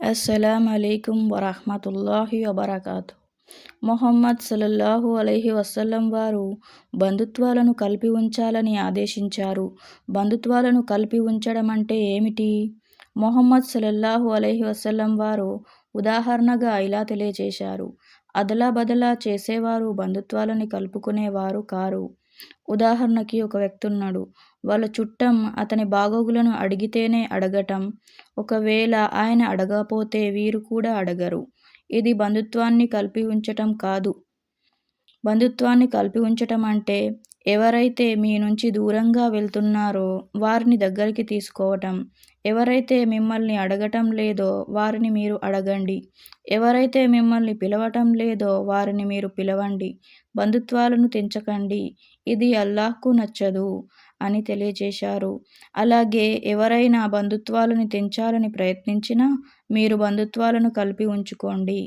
అస్సలం అలైకుం వరహమతుల్లాహి వబరకాతు మొహమ్మద్ సల్లల్లాహు అలైహి వసల్లం వారు బంధుత్వాలను కలిపి ఉంచాలని ఆదేశించారు. బంధుత్వాలను కలిపి ఉంచడం అంటే ఏమిటి? మొహమ్మద్ సల్లల్లాహు అలైహి వసల్లం వారు ఉదాహరణగా ఇలా తెలియజేశారు. అదలా బదలా చేసేవారు బంధుత్వాలని కలుపుకునేవారు కారు. ఉదాహరణకి ఒక వ్యక్తి ఉన్నాడు వాళ్ళ చుట్టం అతని బాగోగులను అడిగితేనే అడగటం. ఒకవేళ ఆయన అడగపోతే వీరు కూడా అడగరు. ఇది బంధుత్వాన్ని కలిపి ఉంచటం కాదు. బంధుత్వాన్ని కలిపి ఉంచటం అంటే ఎవరైతే మీ నుంచి దూరంగా వెళ్తున్నారో వారిని దగ్గరికి తీసుకోవటం. ఎవరైతే మిమ్మల్ని అడగటం లేదో వారిని మీరు అడగండి. ఎవరైతే మిమ్మల్ని పిలవటం లేదో వారిని మీరు పిలవండి. బంధుత్వాలను తెంచకండి. ఇది అల్లాహ్కు నచ్చదు అని తెలియజేశారు. అలాగే ఎవరైనా బంధుత్వాలను తెంచాలని ప్రయత్నించినా మీరు బంధుత్వాలను కలిపి ఉంచుకోండి.